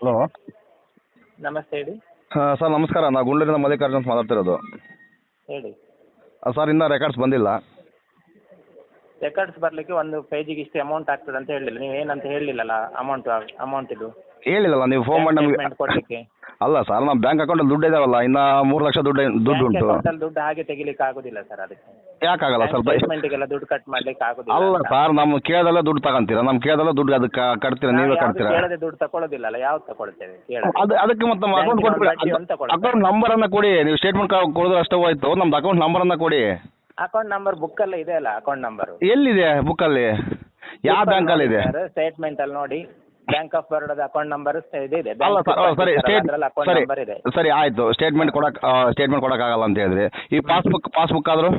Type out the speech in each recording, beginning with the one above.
Hello. ನಮಸ್ತೆ ಹೇಳಿ. Sir ನಮಸ್ಕಾರ. ನಾ ಗುಂಡೂರಿನ ಮಲ್ಲಿಕಾರ್ಜುನ್ ಅಂತ ಮಾತಾಡ್ತಿರೋದು. ಹೇಳಿ. ಸರ್ ಇನ್ನೂ ರೆಕಾರ್ಡ್ಸ್ ಬಂದಿಲ್ಲ. ರೆಕಾರ್ಡ್ಸ್ ಬರಲಿಕ್ಕೆ ಒಂದು ಪೇಜಿಗೆ ಇಷ್ಟು ಅಮೌಂಟ್ ಆಗ್ತದೆ ಅಂತ ಹೇಳಿಲ್ಲ. ನೀವು ಏನಂತ ಹೇಳಿಲ್ಲಲ್ಲ ಅಮೌಂಟ್ ಅಮೌಂಟ್ ಇದು? ಹೇಳಿಲ್ಲಲ್ಲ ನೀವು ಫೋನ್ ಮಾಡಿ ನಮಗೆ ಕೊಡಲಿಕ್ಕೆ. ಅಲ್ಲ ಸರ್ ನಮ್ಮ ಬ್ಯಾಂಕ್ ಅಕೌಂಟಲ್ಲಿ ದುಡ್ಡು ಇದಾವಲ್ಲ ಇನ್ನ ಮೂರು ಲಕ್ಷ ದುಡ್ಡು ದುಡ್ಡು ಉಂಟು. ಅಕೌಂಟಲ್ಲಿ ದುಡ್ಡು ಹಾಗೆ ತೆಗಿಲಿಕ್ಕೆ ಆಗುದಿಲ್ಲ ಸರ್ ಅದಕ್ಕೆ. ಯಾಕಾಗಲ್ಲ ಸ್ವಲ್ಪ ಸ್ಟೇಟ್ಮೆಂಟಿಗೆಲ್ಲ ದುಡ್ಡು ಕಟ್ ಮಾಡ್ಲಿಕ್ಕೆ ಆಗುದಿಲ್ಲ ಅಲ್ಲ. ಸರ್ ನಮ್ಮ ಕೇಳದಲ್ಲ ದುಡ್ಡು ತಗೊಂತೀರಾ? ನಮ್ಮ ಕೇಳದಲ್ಲ ದುಡ್ಡು ಅದಕ್ಕೆ ಕಟ್ತೀರಾ? ನಾವು ನೀವೇ ಯಾವ್ದು ಕಟ್ತೀರಾ? ಕೇಳದೆ ದುಡ್ಡು ತಕೊಳ್ಳೋದಿಲ್ಲಲ್ಲ ಯಾವ್ದು ತಗೊಳ್ತೇವೆ? ಕೇಳದೆ. ಅದು ಅದಕ್ಕೆ ಮತ್ತೆ ನಮ್ಮ ಅಕೌಂಟ್ ಬ್ಯಾಂಕಿನವ್ರು ಕೊಟ್ಬಿಡಿ ಬಡ್ಡಿ ಅಂತ ಕೊಡ್ತಾರೆ. ಅಕೌಂಟ್ ನಂಬರನ್ನು ಕೊಡಿ ನೀವು ಸ್ಟೇಟ್ಮೆಂಟ್ ಕೊಡಿದ್ರೆ ಅಷ್ಟೇ ಹೋಯ್ತು. ನಮ್ದು ಅಕೌಂಟ್ ನಂಬರ್ ಅನ್ನ ಕೊಡಿ. ಅಕೌಂಟ್ ನಂಬರ್ ಬುಕ್ ಅಲ್ಲ ಇದೆ ಅಲ್ಲ ಅಕೌಂಟ್ ನಂಬರ್ ಎಲ್ಲಿದೆ ಬುಕ್ಕಲ್ಲಿ ಯಾವ ಬ್ಯಾಂಕಲ್ಲಿ ಇದೆ ಸ್ಟೇಟ್ಮೆಂಟ್ ಅಲ್ಲಿ ನೋಡಿ. ಬ್ಯಾಂಕ್ ಆಫ್ ಬರೋಡದ ಅಕೌಂಟ್ ನಂಬರ್ ಇದೆ ಅಲ್ಲ ಸರ್ ಸರಿ ಸ್ಟೇಟ್ ಅಕೌಂಟ್ ಸರಿ ನಂಬರ್ ಇದೆ. ಸರಿ ಆಯ್ತು. ಸ್ಟೇಟ್ಮೆಂಟ್ ಕೊಡಕ್ ಸ್ಟೇಟ್ಮೆಂಟ್ ಕೊಡಕ್ಕಾಗಲ್ಲ ಅಂತ ಹೇಳಿದ್ರಿ. ಈ ಪಾಸ್ಬುಕ್ ಪಾಸ್ಬುಕ್ ಆದ್ರೂ?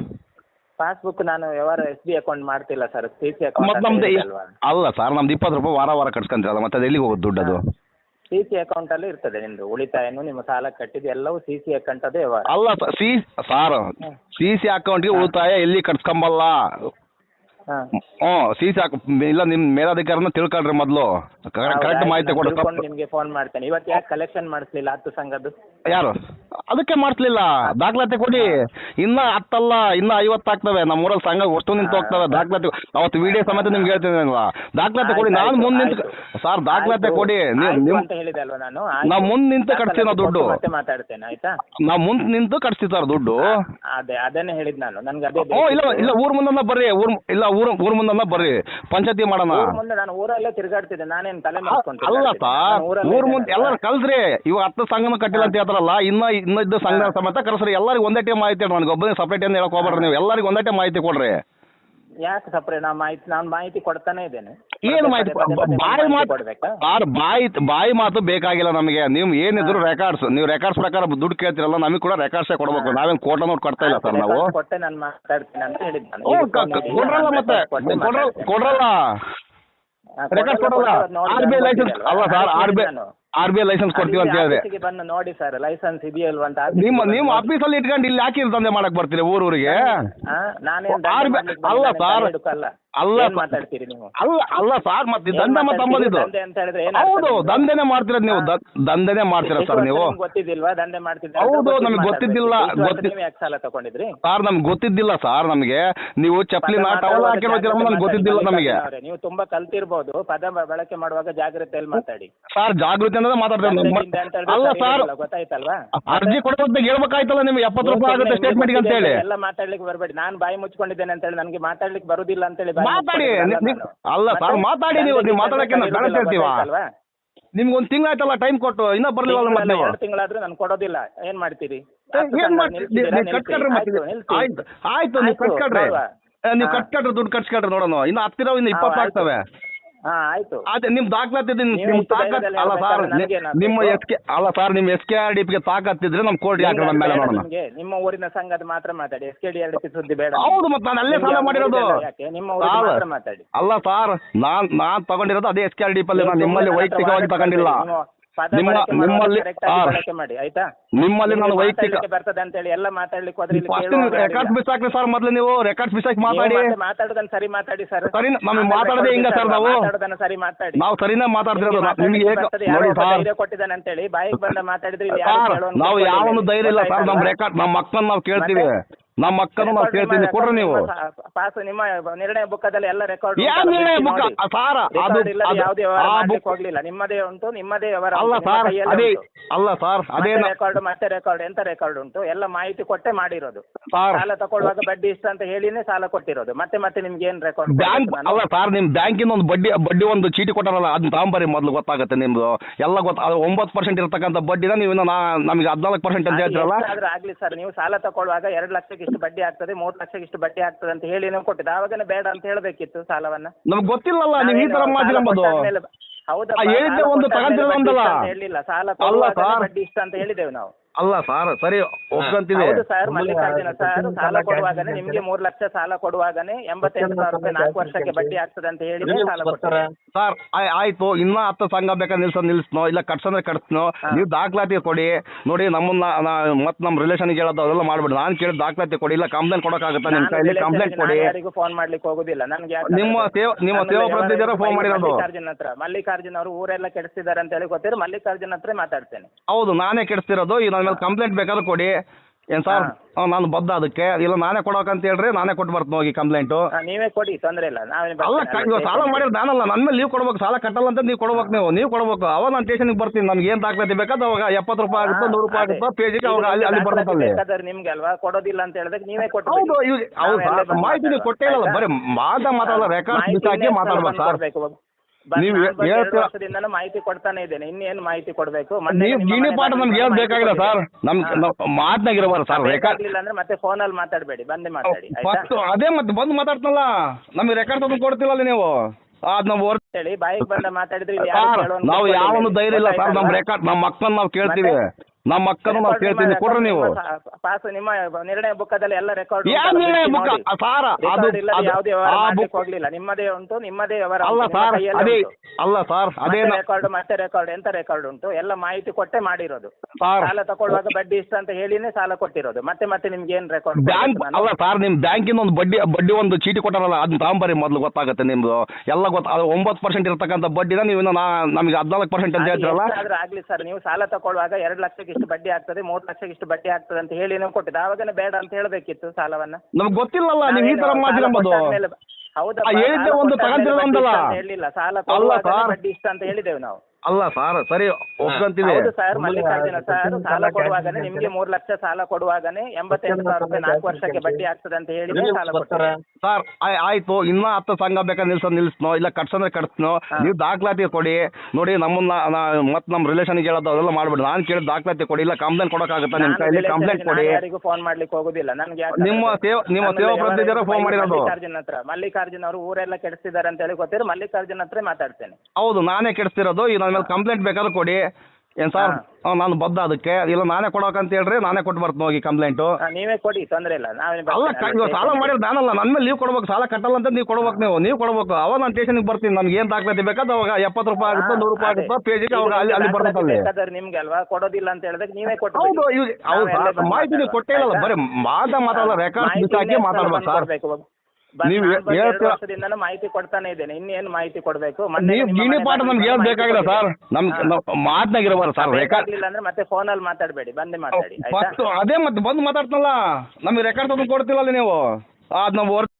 ಪಾಸ್ಬುಕ್ ನಾನು ವ್ಯವಹಾರ ಎಸ್ ಬಿ ಅಕೌಂಟ್ ಮಾಡ್ತಿಲ್ಲ ಸರ್. ಸಿ ಸಿ ಮತ್ತೆ ನಮ್ದು ಅಲ್ವಾ ಅಲ್ಲ ಸರ್ ನಮ್ದು ಇಪ್ಪತ್ತು ರೂಪಾಯಿ ವಾರ ವಾರ ಕಟ್ಸ್ಕೊಂತೀರಲ್ಲ ಮತ್ತೆ ಅದು ಎಲ್ಲಿಗೆ ಹೋಗುತ್ತೆ ದುಡ್ಡು ಅದು ಸಿ ಸಿ ಅಕೌಂಟ್ ಅಲ್ಲಿ ಇರ್ತದೆ ನಿಮ್ದು. ಉಳಿತಾಯನು ನಿಮ್ಮ ಸಾಲ ಕಟ್ಟಿದ್ದು ಎಲ್ಲವೂ ಸಿ ಸಿ ಅಕೌಂಟ್ ಅದೇ ವ್ಯವಹಾರ. ಅಲ್ಲ ಸ- ಸಿ ಸಾರ್ ಸಿ ಸಿ ಅಕೌಂಟ್ಗೆ ಉಳಿತಾಯ ಎಲ್ಲಿ ಕಟ್ಸ್ಕೊಂಬಲ್ಲ? ಹಾ. ಹ್ಞೂ ಸಿ ಸಾಕು ಇಲ್ಲ ನಿಮ್ ಮೇಲಾಧಿಕಾರನ ತಿಳ್ಕೊಳ್ರಿ ಮೊದಲು. ಕರೆಕ್ಟ್? ಮಾಹಿತಿ ಕೊಡಿ ತಿಳ್ಕೊಂಡು ನಿಮ್ಗೆ ಫೋನ್ ಮಾಡ್ತೇನೆ. ಇವತ್ತು ಯಾಕೆ ಕಲೆಕ್ಷನ್ ಮಾಡಿಸ್ಲಿಲ್ಲ ಹತ್ತು ಸಂಘದ್ದು? ಯಾರು? ಅದಕ್ಕೆ ಮಾಡಿಸ್ಲಿಲ್ಲ. ದಾಖಲಾತಿ ಕೊಡಿ. ಇನ್ನ ಹತ್ತಲ್ಲ ಇನ್ನ ಐವತ್ತು ಆಗ್ತವೆ. ನಮ್ಮ ಊರಲ್ಲಿ ಸಂಘ ಒಟ್ಟು ನಿಂತು ಹೋಗ್ತವೆ. ದಾಖಲಾತಿ ಅವತ್ತು ವಿಡಿಯೋ ಸಮೇತ ನಿಮ್ಗೆ ಹೇಳ್ತೀನಿ ಅಲ್ವಾ ದಾಖಲಾತಿ ಕೊಡಿ. ಆಯ್ತು, ನಾನು ಮುಂದೆ ನಿಂತು ಆಯ್ತು. ಸರ್ ದಾಖಲಾತಿ ಆಯ್ತು. ಕೊಡಿ. ನೀವು ಆಯ್ತು ಅಂತ ಹೇಳಿದೆ ಅಲ್ವಾ ನಾನು? ನಾವು ಮುಂದ್ ನಿಂತು ಕಟ್ತೀವಿ ನಾವು ದುಡ್ಡು. ಮತ್ತೆ ಮಾತಾಡ್ತೇನೆ ಆಯ್ತಾ? ನಾವು ಮುಂದೆ ನಿಂತು ಕಟ್ಸ್ತೀವಿ ಸರ್ ದುಡ್ಡು. ಅದೇ ಅದನ್ನೇ ಹೇಳಿದ್ ನಾನು. ನನ್ಗೆ ಅದೇ ಓ ಇಲ್ಲ ಇಲ್ಲ ಊರ್ ಮುಂದೆ ಬರ್ರಿ. ಊರ್ ಇಲ್ಲ ಊರ್ ಊರ ಮುಂದನ್ನ ಬರ್ರಿ ಪಂಚಾಯತಿ ಮಾಡೋಣ. ಊರ್ ಮುಂದೆ ನಾನು ಊರಲ್ಲೇ ತಿರುಗಾಡ್ತಿದ್ದೆ ನಾನೇನ್ ತಲೆ ಅಲ್ಲ. ಸರ್ ಊರ್ ಮುಂದೆ ಎಲ್ಲರೂ ಕಲ್ಸ್ರಿ ಇವಾಗ ಹತ್ತು ಸಂಘನ ಕಟ್ಟಿಲ್ಲ ಅಂತ ಹೇಳ್ತಾರಲ್ಲ ಇನ್ನ ಇನ್ನ ಇದ್ದ ಸಂಘ ಸಮೇತ ಕರೆಸ್ರಿ ಎಲ್ಲರಿಗೂ ಒಂದೇ ಟೈಮ್ ಮಾಹಿತಿ ನನಗೆ. ಒಬ್ಬನೇ ಸಪ್ರೇಟ್ ಏನು ಹೇಳಕ್ ಹೋಗ್ಬೇಡ್ರಿ ನೀವು ಎಲ್ಲರಿಗೂ ಒಂದೇ ಟೈಮ್ ಮಾಹಿತಿ ಕೊಡ್ರಿ. ಯಾಕೆ ಸಪ್ರೇಟ್ ನಾ ಮಾಹಿತಿ ನಾನು ಮಾಹಿತಿ ಕೊಡ್ತಾನೆ ಇದ್ದೇನೆ. ಏನು ಮಾಹಿತಿ ಪದೇ ಪದೇ ಪದೇ ಬಾಯಿ ಮಾತು ಕೊಡ್ಬೇಕಾ? ಸರ್ ಬಾಯಿ ಬಾಯಿ ಮಾತು ಬೇಕಾಗಿಲ್ಲ ನಮಗೆ. ನೀವು ಏನಿದ್ರು ರೆಕಾರ್ಡ್ಸ್ ನೀವು ರೆಕಾರ್ಡ್ಸ್ ಪ್ರಕಾರ ದುಡ್ಡು ಕೇಳ್ತಿರಲ್ಲ ನಮಗೆ ಕೂಡ ರೆಕಾರ್ಡ್ಸೇ ಕೊಡ್ಬೇಕು. ನಾವೇನು ಕೋಟ ನೋಟ್ ಕೊಡ್ತಾ ಇಲ್ಲ ಸರ್ ನಾವು? ರೆಕಾರ್ಡ್ ಕೊಟ್ಟೆ ನಾನು ಮಾತಾಡ್ತೀನಿ ಅಂತ ಹೇಳಿದ್ ನಾನು ಓ, ಈಗ ಕ- ಕ- ಕೊಡ್ರಲ್ಲ ಮತ್ತೆ. ಕೊಟ್ಟೆ ಕೊಡ್ರಲ್ಲ ಮಾತಾಡ್ತೇನೆ. ಕೊಡ್ರಲ್ಲ. ಹಾ, ರೆಕಾರ್ಡ್ ಕೊಡಲ್ಲ, ಕೊಡಲ್ಲ ಕೊಡಲ್ಲ, ಆರ್ ಬಿ ಐ ಲೈಸೆನ್ಸ್ ಅಲ್ಲ ಸರ್ ಆರ್ ಬಿ ನಾನು. ಆರ್ ಬಿ ಐ ಲೈಸೆನ್ಸ್ ಕೊಡ್ತೀವಿ ಅಂತ ಹೇಳಿದೆ ಆಫೀಸಿಗೆ ಬಂದು ನೋಡಿ ಸರ್ ಲೈಸೆನ್ಸ್ ಇದೆಯಲ್ವಾ ಅಂತ ಆಫೀಸಿಗೆ ನಿಮ್ಮ ಬಂದು ನೀವು ನೋಡಿ. ಆಫೀಸಲ್ಲಿ ಇಟ್ಕೊಂಡು ಇಲ್ಲಿ ಯಾಕೆ ದಂಧೆ ಮಾಡಕ್ ಬರ್ತೀರಿ ಊರೂರಿಗೆ ಊರಿಗೆ ನಾನೇನ್ ದಂಧೆ ಆರ್ ಬಿ- ಮಾಡ್ಲಿಕ್ಕೆ ಅಲ್ಲ ಸರ್. ತಲೆ ಹಿಡ್ಕಲ್ಲ. ಅಲ್ಲ. ಮಾತಾಡ್ತೀರಿ ನೀವು? ಅಲ್ಲ ಅಲ್ಲ ಸರ್ ಮತ್ತೆ ದಂಧೆ ಮತ್ತೆ ಮಾತಾಡ್ತೀರಿ? ಅಂಬದಿದ್ದು ದಂಧೆ ಅಂತ ಹೇಳಿದ್ರೆ ಏನ್ ಹೌದು ಅರ್ಥ ನಿಮ್ಗೆ? ದಂಧೆನೆ ಮಾಡ್ತಿರೋದು ನೀವು. ದ- ದಂಧೆನೆ ಮಾಡ್ತೀರಾ ಸರ್ ನೀವು. ನಿಮ್ಗೆ ಗೊತ್ತಿದ್ದಿಲ್ವಾ? ದಂಧೆ ಮಾಡ್ತಿದ್ದೆ ಹೌದು, ನಮ್ಗೆ ಗೊತ್ತಿದ್ದಿಲ್ಲ, ಗೊತ್ತಿ- ನೀವು ಯಾಕೆ ಸಾಲ ತಗೊಂಡಿದ್ರಿ? ಸರ್ ನಮ್ಗೆ ಗೊತ್ತಿದ್ದಿಲ್ಲ ಸರ್ ನಮಗೆ. ನೀವು ಚಪ್ಪಲಿ ಪದ ಟವಲ್ ಹಾಕಿರೋದಿಲ್ಲ ನಮ್ಗೆ ಗೊತ್ತಿದ್ದಿಲ್ಲ ನಮಗೆ. ನೀವು ತುಂಬಾ ಕಲ್ತಿರ್ಬೋದು. ಪದ ಬ- ಬಳಕೆ ಮಾಡುವಾಗ ಜಾಗ್ರತೆಯಲ್ಲಿ ಮಾತಾಡಿ. ಸರ್ ಜಾಗೃತಿ ಅಂದ್ರೆ ಮಾತಾಡ್ತೇವೆ ಅಂತ ಹೇಳಿದ್ರೆ ಅಲ್ಲ ಸರಿ ಸರ್ ಇರಲ್ಲ, ಗೊತ್ತಾಯ್ತಲ್ವಾ? ಅರ್ಜಿ ಕೊಡೋದಾಗ ಹೇಳ್ಬೇಕಾಯ್ತಲ್ಲ ನಿಮ್ಗೆ. ಎಪ್ಪತ್ತು ರೂಪಾಯಿ ಆಗುತ್ತೆ ಸ್ಟೇಟ್ಮೆಂಟ್ ಸ್ಟೇಟ್ಮೆಂಟ್ಗೆ ಅಂತ ಹೇಳಿ. ಎಲ್ಲ ಮಾತಾಡ್ಲಿಕ್ಕೆ ಬರಬೇಡಿ. ನಾನು ಬಾಯಿ ಮುಚ್ಕೊಂಡಿದ್ದೇನೆ ಅಂತ ಹೇಳಿ ನನಗೆ ಮಾತಾಡ್ಲಿಕ್ಕೆ ಬರುದಿಲ್ಲ ಅಂತ ಹೇಳಿ ಬಾಯಿ ಮಾತಾಡಿ. ಅಲ್ಲ ಸರ್ ಮಾತಾಡಿ ನೀವು ನೀವು ಮಾತಾಡಕ್ಕೆ ಬೇಡ ಹೇಳ್ತೀವ ನಿಮ್ಗೆ ಒಂದು ತಿಂಗಳಾಯ್ತಲ್ಲ ಟೈಮ್ ಕೊಟ್ಟು ಇನ್ನೂ ಬರ್ಲಿಲ್ಲ ಮತ್ತೆ ನೀವು? ಎರಡು ತಿಂಗಳಾದ್ರೂ ನಾನು ಕೊಡೋದಿಲ್ಲ. ಏನ್ ಮಾಡ್ತೀರಿ? ಏನ್ ಮಾಡ್ತೀರಿ. ಕಟ್ಕೊಡ್ರಿ ಮತ್ತೆ. ಆಯ್ತು. ಆಯ್ತು ನೀವು ಕಟ್ಕಡ್ರಿ ನೀವು. ಕಟ್ಕೊಡ್ರಿ ದುಡ್ಡು ಕಟ್ಸ್ಕೊಡ್ರಿ ನೋಡೋಣ. ಇನ್ನು ಹತ್ತಿರ ಇನ್ನು ಇಪ್ಪತ್ತಾಗ್ತವೆ ಇಪ್ಪತ್ತು ಆಗ್ತವೆ. ಹಾ ಆಯ್ತು. ಅದೇ ನಿಮ್ ದಾಖಲಾತಿ ನಿಮ್ ತಾಕತ್ ಅಲ್ಲ ಸರ್ ನಿಮ್ಮ ಎಸ್ ಕೆ ಅಲ್ಲ ಸರ್ ನಿಮ್ ಎಸ್ ಕೆ ಆರ್ ಡಿ ಪಿಗೆ ತಾಕತ್ತಿದ್ರೆ ನಮ್ ಕೋರ್ಟ್ ಯಾಕೆ ನಮ್ಮ ಮೇಲೆ ನೋಡೋಣ ನಿಮ್ಗೆ ನಿಮ್ಮ ಊರಿನ ಸಂಘದ ಮಾತ್ರ ಮಾತಾಡಿ ಎಸ್ ಕೆ ಡಿ ಎರಡು ಸುದ್ದಿ ಬೇಡ ಹೌದು ಮತ್ತೆ ನಾನು ಅಲ್ಲೇ ಸಾಲ ಮಾಡಿರೋದು. ಯಾಕೆ? ನಿಮ್ಮ ಊರಿನ. ಮಾತ್ರ ಮಾತಾಡಿ. ಅಲ್ಲ ಸರ್ ನಾನ್ ನಾನ್ ತಗೊಂಡಿರೋದು ಅದೇ S K R D Palli ನಾನು ನಿಮ್ಮಲ್ಲಿ ವೈಯಕ್ತಿಕವಾಗಿ ತಗೊಂಡಿಲ್ಲ. ಪದ ನಿಮ್ಮ ಬಳಕೆ ನಿಮ್ಮಲ್ಲಿ correct ಆಗಿ ಆ, ಬಳಕೆ ಮಾಡಿ ಆಯ್ತಾ? ನಿಮ್ಮಲ್ಲಿ ನಾನು ನಿಮ್ಗೆ ವೈಯಕ್ತಿಕ ಮಾತಾಡ್ಲಿಕ್ಕೆ ಬರ್ತದೆ ಅಂತ ಹೇಳಿ ಎಲ್ಲ ಮಾತಾಡ್ಲಿಕ್ಕೆ ಹೋದ್ರೆ ಇಲ್ಲಿ ಫಸ್ಟ್ ಕೇಳುವವರು ರೆಕಾರ್ಡ್ಸ್ ಯಾರಿಲ್ಲ. ಬಿಸಾಕ್ರಿ ಸರ್ ಮೊದಲು ನೀವು ರೆಕಾರ್ಡ್ಸ್ ಬಿಸಾಕಿ ನೀವು ಮಾತಾಡಿ. ಮತ್ತೆ ಮಾತಾಡೋದನ್ನ ಸರಿ ಮಾತಾಡಿ ಸರ್ ಸರಿ, ನಮಗೆ ಮಾತಾಡೋದೇ ಹಿಂಗ ಸರ್ ನಾವು. ಮಾತಾಡೋದನ್ನ ಸರಿ ಮಾತಾಡಿ. ನಾವು ಸರಿನೇ ಮಾತಾಡ್ತಿರೋದು ನಿಮ್ಗೆ ಮಾತಾಡ್ಲಿಕ್ಕೆ ಏಕ ಬರ್ತದೆ, ಯಾರೋ ನೋಡಿ ಒಬ್ಬ ಸರ್ ಧೈರ್ಯ ಕೊಟ್ಟಿದ್ದಾನೆ ಅಂತ ಹೇಳಿ ಬಾಯಿಗೆ ಬಂದ ಮಾತಾಡಿದ್ರೆ ಇಲ್ಲಿ ಯಾರು ಸರ್ ಕೇಳೋನು ನಾವು. ಯಾವನು ಧೈರ್ಯ ಇಲ್ಲ ಸರ್ ನಮ್ಮ ರೆಕಾರ್ಡ್ ನಮ್ಮ ಮಕ್ಕಳನ್ನ ನಾವು ಕೇಳ್ತೀವಿ. ನಮ್ಮ ಅಕ್ಕನು ನಾವು ಕೇಳ್ತೀನಿ ಕೊಡ್ರಿ ನೀವು. ಪಾಸ್ ನಿಮ್ಮ ನಿರ್ಣಯ ಬುಕ್ಕದಲ್ಲಿ ಎಲ್ಲ ರೆಕಾರ್ಡ್ ಏನ್ ನಿರ್ಣಯ ಬುಕ್ ಸಾರ ಅದು ಯಾವುದೇ ವ್ಯವಹಾರ ಆ ಬುಕ್ ಹೋಗ್ಲಿಲ್ಲ. ನಿಮ್ಮದೇ ಉಂಟು ನಿಮ್ಮದೇ ವ್ಯವಹಾರ ಅಲ್ಲ ಸರ್ ಅದೇ ಅಲ್ಲ ಸಾರ್ ಅದೇ ರೆಕಾರ್ಡ್ ಮತ್ತೆ ರೆಕಾರ್ಡ್ ಎಂತ ರೆಕಾರ್ಡ್ ಉಂಟು? ಎಲ್ಲ ಮಾಹಿತಿ ಕೊಟ್ಟೆ ಮಾಡಿರೋದು. ಸಾಲ ತಗೊಳ್ಳುವಾಗ ಬಡ್ಡಿ ಇಷ್ಟ ಅಂತ ಹೇಳಿನೇ ಸಾಲ ಕೊಟ್ಟಿರೋದು. ಮತ್ತೆ ಮತ್ತೆ ನಿಮ್ಗೆ ಏನ್ ರೆಕಾರ್ಡ್ ಬ್ಯಾಂಕ್ ಅಲ್ಲ ಸಾರ್ ನಿಮ್ ಬ್ಯಾಂಕಿನ ಒಂದು ಬಡ್ಡಿ ಬಡ್ಡಿ ಒಂದು ಚೀಟಿ ಕೊಟ್ಟಾರಲ್ಲ ಅದನ್ನ ತಗೊಂಬರಿ ಮೊದಲು ಗೊತ್ತಾಗುತ್ತೆ ನಿಮ್ದು. ಎಲ್ಲ ಗೊತ್ತ ಒಂಬತ್ತು ಪರ್ಸೆಂಟ್ ಇರತಕ್ಕಂಥ ಬಡ್ಡಿನ ನೀವು ನಮಗೆ ಹದಿನಾಲ್ಕು ಪರ್ಸೆಂಟ್ ಅಂತ ಹೇಳ್ತಿರಲ್ಲ? ಆಗ್ಲಿ ಸರ್ ನೀವು ಸಾಲ ತಗೊಳ್ಳುವಾಗ ಎರಡು ಲಕ್ಷಕ್ಕೆ ಇಷ್ಟು ಬಡ್ಡಿ ಆಗ್ತದೆ ಮೂರ್ ಲಕ್ಷಕ್ಕೆ ಇಷ್ಟು ಬಡ್ಡಿ ಆಗ್ತದೆ ಅಂತ ಹೇಳಿ ನೀವು ಕೊಟ್ಟಿದ್ದು. ಆವಾಗನೇ ಬೇಡ ಅಂತ ಹೇಳ್ಬೇಕಿತ್ತು ಸಾಲವನ್ನ. ನಮ್ಗೆ ಗೊತ್ತಿಲ್ಲಲ್ಲ ನೀವು ಈ ತರ ಆ, ಹೇಳಿದ್ದೆ ಒಂದು ಹೇಳಿಲ್ಲ. ಸಾಲ ಅಲ್ಲ ಕೊಡುವಾಗಲೇ ಸರ್. ಬಡ್ಡಿ ಇಷ್ಟ ಅಂತ ಹೇಳಿದೆವು ನಾವು. ಅಲ್ಲ ಸರ್ ಸರಿ ಒಪ್ಕೊಂತೀವಿ ಹೌದು ಸರ್ ಮಲ್ಲಿಕಾರ್ಜುನ ಸರ್ ಸಾಲ ಕೊಡುವಾಗನೇ ನಿಮ್ಗೆ ಮೂರ್ ಲಕ್ಷ ಸಾಲ ಕೊಡುವಾಗನೇ ಎಂಬತ್ತೆಂಟು ಸಾವಿರ ರೂಪಾಯಿ ನಾಲ್ಕು ವರ್ಷಕ್ಕೆ ಬಡ್ಡಿ ಆಗ್ತದೆ ಅಂತ ಹೇಳಿ ಸಾಲ ಕೊಡ್ತಾರೆ ಸರ್ ಆಯ್- ಆಯ್ತು. ಇನ್ನ ಹತ್ತು ಸಂಘ ಬೇಕಾದ್ರೆ ನಿಲ್ಸ ನಿಲ್ಸ್ನೋ ಇಲ್ಲ ಕಟ್ಸಂದ್ರೆ ಕಟ್ಸ್ನೋ? ನೀವು ದಾಖಲಾತಿ ಕೊಡಿ. ನೋಡಿ ನಮ್ಮನ್ನ ಮತ್ತೆ ನಮ್ಮ ರಿಲೇಷನ್ ಹೇಳೋದು ಅದೆಲ್ಲ ಮಾಡ್ಬಿಡಿ. ನಾನು ಕೇಳಿ ದಾಖಲಾತಿ ಕೊಡಿ. ಇಲ್ಲ ಕಂಪ್ಲೇಂಟ್ ಕೊಡಕ್ಕಾಗತ್ತಾ ನಿಮ್ಮ ಕೈಯಲ್ಲಿ ಕಂಪ್ಲೇಂಟ್ ಕೊಡಿ. ಯಾರಿಗೂ ಫೋನ್ ಮಾಡ್ಲಿಕ್ಕೆ ಹೋಗುದಿಲ್ಲ. ನನ್ಗೆ ಯಾಕೆ ನಿಮ್ಮ ಸೇವ ನಿಮ್ಮ ಸೇವಾ ಪ್ರತಿನಿಧಿಯರ ಫೋನ್ ಮಾಡಿರೋದು ಮಲ್ಲಿಕಾರ್ಜುನ್ ಹತ್ರ. ಮಲ್ಲಿಕಾರ್ಜುನ್ ಅವರು ಊರೆಲ್ಲ ಕೆಡಿಸ್ತಿದ್ದಾರೆ ಅಂತ ಹೇಳಿ ಗೊತ್ತಿರೋ ಮಲ್ಲಿಕಾರ್ಜುನ್ ಹತ್ರ ಮಾತಾಡ್ತೇನೆ. ಹೌದು ನಾನೇ ಕೆಡಿಸ್ತಿರೋದು. ಈ ನನ್ನ ಮೇಲೆ ಕಂಪ್ಲೇಂಟ್ ಬೇಕಾದ್ರೆ ಕೊಡಿ. ಏನ್ ಸರ್ ನಾನು ಬದ್ದ ಅದಕ್ಕೆ. ಇಲ್ಲ ನಾನೇ ಕೊಡೋಕಂತ ಹೇಳ್ರಿ ನಾನೇ ಕೊಟ್ಟು ಬರ್ತೀನಿ ಹೋಗಿ ಕಂಪ್ಲೇಂಟ್ ಹಾ, ನೀವೇ ಕೊಡಿ ತೊಂದ್ರೆ ಇಲ್ಲ. ನಾವೇ ಅಲ್ಲ ಬರ್ತೇನೆ. ಕ- ಇವಾಗ ಸಾಲ ಮಾಡಿದ್ರೆ ನಾನಲ್ಲ ನನ್ನ ಮೇಲೆ ನೀವು ಕೊಡ್ಬೇಕು ಸಾಲ ಕಟ್ಟಲ್ಲ ಅಂತ ನೀವು ಕೊಡ್ಬೇಕು ನೀವು ನೀವು ಕೊಡ್ಬೇಕು. ಅವಾಗ ನಾನು ಸ್ಟೇಷನ್ಗೆ ಬರ್ತೀನಿ ನಮ್ಗೆ ಏನು ದಾಖಲಾತಿ ಬೇಕಾದ ಅವಾಗ ಎಪ್ಪತ್ತು ರೂಪಾಯಿ ಆಗುತ್ತೆ ನೂರು ರೂಪಾಯಿ ಆಗುತ್ತೆ ಪೇಜಿಗೆ ಅವಾಗ ಅಲ್ಲಿ ಅಲ್ಲಿ ಬರ್ತದೆ ಅಲ್ಲಿ. ನಿಮ್ಗೆ ಅಲ್ವಾ? ಕೊಡೋದಿಲ್ಲ ಅಂತ ಹೇಳಿದ್ರೆ ನೀವೇ ಕೊಟ್ಟು ಹೌದು ಸರ್ ಮಾಹಿತಿ ನೀವು ಕೊಟ್ಟೇ ಇಲ್ಲ ಬರೀ ಮಾತಾ ಮಾತಾಡಲ್ಲ ರೆಕಾರ್ಡ್ ಬಿಸಾಕಿ ಮಾತಾಡ್ಬೇಕು ಸರ್ ನೀವು ಹೇಳ್ತೀರ- ವರ್ಷದಿಂದನೂ ಮಾಹಿತಿ ಕೊಡ್ತಾನೆ ಇದ್ದೇನೆ. ಇನ್ನೇನು ಮಾಹಿತಿ ಕೊಡ್ಬೇಕು? ನೀವು ಗಿಣಿ ಪಾಠ ನಮ್ಗೆ ಹೇಳ್ ಬೇಕಾಗಿಲ್ಲ ಸರ್. ನಮ್ ಮಾತನಾಗಿರಬಾರ್ದು ಸರ್ ರೆಕಾರ್ಡ್ ಬೇಕಾಗಿಲ್ಲ ಅಂದ್ರೆ ಮತ್ತೆ ಫೋನಲ್ಲಿ ಮಾತಾಡಬೇಡಿ. ಬಂದೇ ಮಾತಾಡಿ ಆಯ್ತಾ? ಫಸ್ಟ್ ಅದೇ ಮತ್ತೆ ಬಂದು ಮಾತಾಡ್ತಲ್ಲ. ನಮಗೆ ರೆಕಾರ್ಡ್ ತಂದು ಕೊಡ್ತಿಲ್ಲ ನೀವು. ಅದ್ ನಾವು ಹೊರ ಹೇಳಿ ಬಾಯಿಗೆ ಬಂದ ಮಾತಾಡಿದ್ರೆ ಇಲ್ಲಿ ಯಾರು ಸರ್ ಕೇಳೋನ್ ನಾವು ಕೂತ್ಕೊಳ್ಳಿ. ಯಾವನು ಧೈರ್ಯ ಇಲ್ಲ ಸರ್. ನಮ್ ರೆಕಾರ್ಡ್ ನಮ್ಮ ಮಕ್ಕಳನ್ನ ನಾವು ಕೇಳ್ತೀವಿ. ನಮ್ಮ ಅಕ್ಕನು ನಾವು ಕೇಳ್ತೀನಿ ಕೊಡ್ರಿ ನೀವು. ಪಾಸ್ ನಿಮ್ಮ ನಿರ್ಣಯ ಬುಕ್ಕದಲ್ಲಿ ಎಲ್ಲ ರೆಕಾರ್ಡ್ ಯಾವ ನಿರ್ಣಯ? ಆ, ಸಾರ, ಅದು- ಅದು- ಯಾವುದೇ ವ್ಯವಹಾರ ಮಾಡ್ಲಿಕ್ಕೆ book- ಹೋಗ್ಲಿಲ್ಲ. ನಿಮ್ಮದೇ ಉಂಟು ನಿಮ್ಮದೇ ವ್ಯವಹಾರ ಅಲ್ಲ ಉಂಟು, ನಿಮ್ಮ ಸರ್ ಕೈಯಲ್ಲೇ ಅದೇ ಉಂಟು. ಅಲ್ಲ ಸರ್ ಅದೇ ಮತ್ತೆ ರೆಕಾರ್ಡ್ ಮತ್ತೆ ರೆಕಾರ್ಡ್ ಎಂತ ರೆಕಾರ್ಡ್ ಉಂಟು? ಎಲ್ಲ ಮಾಹಿತಿ ಕೊಟ್ಟೆ ಮಾಡಿರೋದು. ಸರ್. ಸಾಲ ತಗೊಳ್ಳುವಾಗ ಬಡ್ಡಿ ಇಷ್ಟ ಅಂತ ಹೇಳಿನೇ ಸಾಲ ಕೊಟ್ಟಿರೋದು. ಮತ್ತೆ ಮತ್ತೆ ನಿಮ್ಗೆ ಏನ್ ರೆಕಾರ್ಡ್ ಬ್ಯಾಂಕ್ ಅಲ್ಲ ಸರ್ ನಿಮ್ ಬ್ಯಾಂಕಿನ ಒಂದು ಬಡ್ಡಿ ಬಡ್ಡಿ ಒಂದು ಚೀಟಿ ಕೊಟ್ಟಾರಲ್ಲ ಅದನ್ನ ತಗೊಂಬರಿ ಮೊದಲು ಗೊತ್ತಾಗುತ್ತೆ ನಿಮ್ದು. ಎಲ್ಲ ಗೊತ್ತ ಅದು ಒಂಬತ್ತು ಪರ್ಸೆಂಟ್ ಇರ್ತಕ್ಕಂಥ ಬಡ್ಡಿನ ನೀವು ಇನ್ನು ನಾ ನಮಗೆ ಹದಿನಾಲ್ಕು ಪರ್ಸೆಂಟ್ ಅಂತ ಹೇಳ್ತೀರಲ್ಲ? ಆದ್ರೂ ಆಗ್ಲಿ ಸರ್ ನೀವು ಸಾಲ ತಗೊಳ್ಳುವಾಗ ಎರಡು ಲಕ್ಷಕ್ಕೆ ಇಷ್ಟು ಬಡ್ಡಿ ಆಗ್ತದೆ ಮೂರು ಲಕ್ಷಕ್ಕೆ ಇಷ್ಟು ಬಡ್ಡಿ ಆಗ್ತದೆ ಅಂತ ಹೇಳಿ ನೀವು ಕೊಟ್ಟಿದ್ದು. ಆವಾಗನೇ ಬೇಡ ಅಂತ ಹೇಳಬೇಕಿತ್ತು ಸಾಲವನ್ನ. ನಮ್ಗೆ ಗೊತ್ತಿಲ್ಲಲ್ಲ ನೀವು ಈ ತರ ಆ, ಹೇಳಿದ್ದೆ ಒಂದು ಹೇಳಿಲ್ಲ. ಸಾಲ ಅಲ್ಲ ಕೊಡುವಾಗಲೇ ಸರ್. ಬಡ್ಡಿ ಇಷ್ಟ ಅಂತ ಹೇಳಿದ್ದೇವೆ ನಾವು. ಅಲ್ಲ ಸರ್ ಸರಿ ಒಪ್ಕೊಂತೀವಿ ಹೌದು ಸರ್ ಮಲ್ಲಿಕಾರ್ಜುನ ಸರ್ ಸಾಲ ಕೊಡುವಾಗನೇ ನಿಮ್ಗೆ ಮೂರು ಲಕ್ಷ ಸಾಲ ಕೊಡುವಾಗನೇ ಎಂಬತ್ತೆಂಟು ಸಾವಿರ ರೂಪಾಯಿ ನಾಲ್ಕು ವರ್ಷಕ್ಕೆ ಬಡ್ಡಿ ಆಗ್ತದೆ ಅಂತ ಹೇಳಿ ಸಾಲ ಕೊಡ್ತಾರೆ ಸರ್ ಆಯ್- ಆಯ್ತು ಇನ್ನ ಹತ್ತು ಸಂಘ ಬೇಕಾದ್ರೆ ನಿಲ್ಸೋ ನಿಲ್ಸ್ನೋ ಇಲ್ಲ ಕಟ್ಸಂದ್ರೆ ಕಟ್ಸ್ನೋ ನೀವು ದಾಖಲಾತಿ ಕೊಡಿ. ನೋಡಿ ನಮ್ಮನ್ನ ಮತ್ತೆ ನಮ್ಮ ರಿಲೇಷನ್ ಹೇಳೋದು ಅದೆಲ್ಲ ಮಾಡ್ಬಿಡಿ. ನಾನು ಕೇಳಿದ ದಾಖಲಾತಿ ಕೊಡಿ ಇಲ್ಲ ಕಂಪ್ಲೇಂಟ್ ಕೊಡೋಕ್ಕಾಗುತ್ತಾ ನಿಮ್ಮ ಕೈಯಲ್ಲಿ ಕಂಪ್ಲೇಂಟ್ ಕೊಡಿ. ಯಾರಿಗೂ ಫೋನ್ ಮಾಡ್ಲಿಕ್ಕೆ ಹೋಗುದಿಲ್ಲ. ನನ್ಗೆ ಯಾಕೆ ನಿಮ್ಮ ಸೇವ ನಿಮ್ಮ ಸೇವಾ ವ್ಯವಹಾರ ಪ್ರತಿನಿಧಿಯರ ಫೋನ್ ಮಾಡಿರೋದು. ಮಲ್ಲಿಕಾರ್ಜುನ್ ಹತ್ರ ಮಲ್ಲಿಕಾರ್ಜುನ್ ಅವರು ಊರೆಲ್ಲ ಕೆಡಿಸ್ತಿದ್ದಾರೆ ಅಂತ ಹೇಳಿ ಗೊತ್ತಿರೋ ಮಲ್ಲಿಕಾರ್ಜುನ್ ಹತ್ರ ಮಾತಾಡ್ತೇನೆ. ಹೌದು ನಾನೇ ಕೆಡಿಸ್ತಿರೋದು ಈಗ ನನ್ನ ಮೇಲೆ ಕಂಪ್ಲೇಂಟ್ ಬೇಕಾದ್ರೆ ಕೊಡಿ. ಏನ್ ಸರ್? ನಾನು ಬದ್ದ ಅದಕ್ಕೆ. ಇಲ್ಲ ನಾನೇ ಕೊಡೋಕಂತ ಹೇಳ್ರಿ ನಾನೇ ಕೊಟ್ಟು ಬರ್ತೀನಿ ಹೋಗಿ ಕಂಪ್ಲೇಂಟು ಹಾ, ನೀವೇ ಕೊಡಿ ತೊಂದ್ರೆ ಇಲ್ಲ. ನಾವೇ ಅಲ್ಲ ಬರ್ತೇನೆ. ಕ- ಇವಾಗ ಸಾಲ ಮಾಡಿದ್ರೆ ನಾನಲ್ಲ ನನ್ನ ಮೇಲೆ ನೀವು ಕೊಡ್ಬೇಕು. ಸಾಲ ಕಟ್ಟಲ್ಲ ಅಂತ ನೀವು ಕೊಡ್ಬೇಕು ನೀವು. ನೀವು ಕೊಡ್ಬೇಕು. ಅವಾಗ ನಾನು ಸ್ಟೇಷನ್ಗೆ ಬರ್ತೀನಿ. ನಮ್ಗೆ ಏನು ದಾಖಲಾತಿ ಬೇಕಾದ ಅವಾಗ ಎಪ್ಪತ್ತು ರೂಪಾಯಿ ಆಗುತ್ತೋ ನೂರು ರೂಪಾಯಿ ಆಗುತ್ತೋ ಪೇಜಿಗೆ ಅವಾಗ ಅಲ್ಲಿ ಅಲ್ಲಿ ಬರ್ತದೆ ಅಲ್ಲಿ. ಬೇಕಾದ್ರೆ ನಿಮ್ಗೆ ಅಲ್ವಾ? ಕೊಡೋದಿಲ್ಲ ಅಂತ ಹೇಳಿದ್ರೆ ನೀವೇ ಕೊಟ್ಟು ಹೌದು ಇವ್ ಹೌದು ಸರ್ ಮಾಹಿತಿ ನೀವು ಕೊಟ್ಟೇ ಇಲ್ಲ ಬರೀ ಮಾತಾ ಮಾತಾಡಲ್ಲ ರೆಕಾರ್ಡ್ ಬಿಸಾಕಿ ಮಾತಾಡ್ಬೇಕು ಸರ್. ನೀವು ಹೇಳ್ತೀರ- ವರ್ಷದಿಂದನೂ ಮಾಹಿತಿ ಕೊಡ್ತಾನೆ ಇದ್ದೇನೆ. ಇನ್ನೇನು ಮಾಹಿತಿ ಕೊಡ್ಬೇಕು? ನೀವು ಗಿಣಿ ಪಾಠ ನಮ್ಗೆ ಹೇಳ್ ಬೇಕಾಗಿಲ್ಲ ಸರ್. ನಮ್ ಮಾತನಾಗಿರಬಾರ್ದು ಸರ್. ರೆಕಾರ್ಡ್ ಇಲ್ಲ ಅಂದ್ರೆ ಮತ್ತೆ ಫೋನಲ್ಲಿ ಮಾತಾಡಬೇಡಿ. ಬಂದೇ ಮಾತಾಡಿ ಆಯ್ತಾ? ಫಸ್ಟ್ ಅದೇ ಮತ್ತೆ ಬಂದು ಮಾತಾಡ್ತಲ್ಲ ನಮಗೆ ರೆಕಾರ್ಡ್ ತಂದು ಕೊಡ್ತಿಲ್ಲ ನೀವು. ಅದ್ ನಾವು